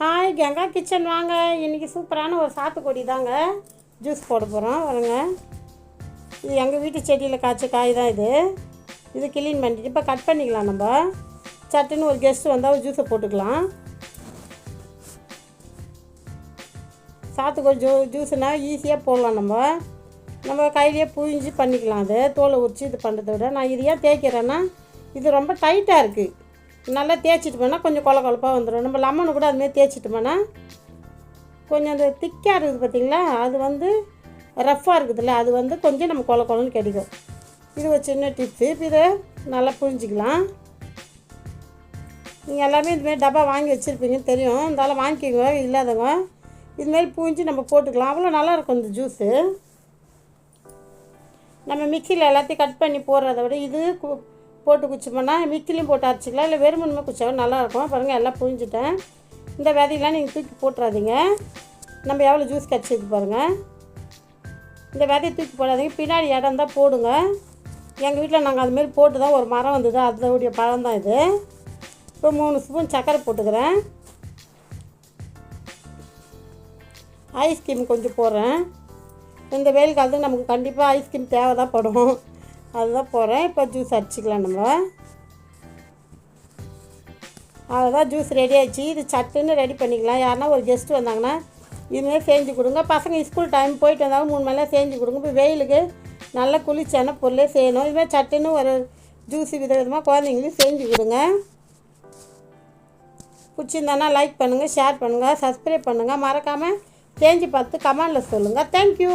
Hi Ganga kitchen வாங்க. இன்றைக்கி சூப்பரான ஒரு சாத்துக்கொடி தாங்க. ஜூஸ் போட போகிறோம் வருங்க. இது எங்கள் வீட்டு செடியில் காய்ச்ச காய் தான் இது. இது கிளீன் பண்ணிட்டு இப்போ கட் பண்ணிக்கலாம் நம்ம. சட்டுன்னு ஒரு கெஸ்ட்டு வந்தால் ஜூஸை போட்டுக்கலாம். சாத்துக்கொடி ஜூ ஜூஸ்னால் ஈஸியாக போடலாம் நம்ம. நம்ம கையிலேயே புழிஞ்சு பண்ணிக்கலாம் அது. தோலை உரிச்சு இது பண்ணுறத விட. நான் இது ஏன் தேய்க்கிறேன்னா இது ரொம்ப டைட்டாக இருக்குது நல்லா தேய்ச்சிட்டு போனால் கொஞ்சம் கொல கொலப்பாக வந்துடும் நம்ம லெமனு கூட அதுமாரி தேய்ச்சிட்டு போனால் கொஞ்சம் அந்த திக்காக இருக்குது பார்த்திங்களா அது வந்து ரஃப்பாக இருக்குதுல்ல அது வந்து கொஞ்சம் நம்ம கொல கொலன்னு கிடைக்கும் இது ஒரு சின்ன டிப்ஸு இதை நல்லா புரிஞ்சிக்கலாம். நீங்கள் எல்லாமே இதுமாரி டப்பா வாங்கி வச்சுருப்பீங்கன்னு தெரியும். இருந்தாலும் வாங்கிக்கோங்க இல்லாதவங்க இதுமாரி பூஞ்சி நம்ம போட்டுக்கலாம். அவ்வளோ நல்லாயிருக்கும் இந்த ஜூஸு நம்ம மிக்சியில் எல்லாத்தையும் கட் பண்ணி போடுறத விட இது போட்டு குச்சிப்போம்னா மிக்சிலையும் போட்டு அரைச்சிக்கலாம். இல்லை வெறுமனுமே குச்சாவும் நல்லாயிருக்கும். பாருங்கள் எல்லாம் புழிஞ்சிட்டேன். இந்த விதையெல்லாம் நீங்கள் தூக்கி போட்டுறாதீங்க. நம்ம எவ்வளோ ஜூஸ் கிடச்சிருக்கு பாருங்கள் இந்த விதையை தூக்கி போடாதீங்க. பின்னாடி இடம் தான் போடுங்க. எங்கள் வீட்டில் நாங்கள் அதுமாரி போட்டு தான் ஒரு மரம் வந்தது. அதோடைய பழம் தான் இது. இப்போ மூணு ஸ்பூன் சர்க்கரை போட்டுக்கிறேன். ஐஸ்கிரீம் கொஞ்சம் போடுறேன். இந்த வெயில் காலத்துக்கு நமக்கு கண்டிப்பாக ஐஸ்கிரீம் தேவை தான் படும். அதுதான் போகிறேன் இப்போ ஜூஸ் அடிச்சிக்கலாம் நம்ம. அவ்வளோதான் ஜூஸ் ரெடி ஆயிடுச்சு. இது சட்டுன்னு ரெடி பண்ணிக்கலாம். யாருன்னா ஒரு கெஸ்ட் வந்தாங்கன்னா இதுமாரி செஞ்சு கொடுங்க. பசங்க ஸ்கூல் டைம் போயிட்டு வந்தாலும் மூணு மணிலாம் செஞ்சு கொடுங்க. இப்போ வெயிலுக்கு நல்ல குளிர்ச்சியான பொருளே செய்யணும். இதுமாதிரி சட்டுன்னு ஒரு ஜூஸ் வித விதமாக குழந்தைங்களையும் செஞ்சு கொடுங்க. பிடிச்சிருந்தானா லைக் பண்ணுங்கள் ஷேர் பண்ணுங்கள் சப்ஸ்கிரைப் பண்ணுங்கள் மறக்காமல் செஞ்சு பார்த்து கமெண்டில் சொல்லுங்கள் தேங்க்யூ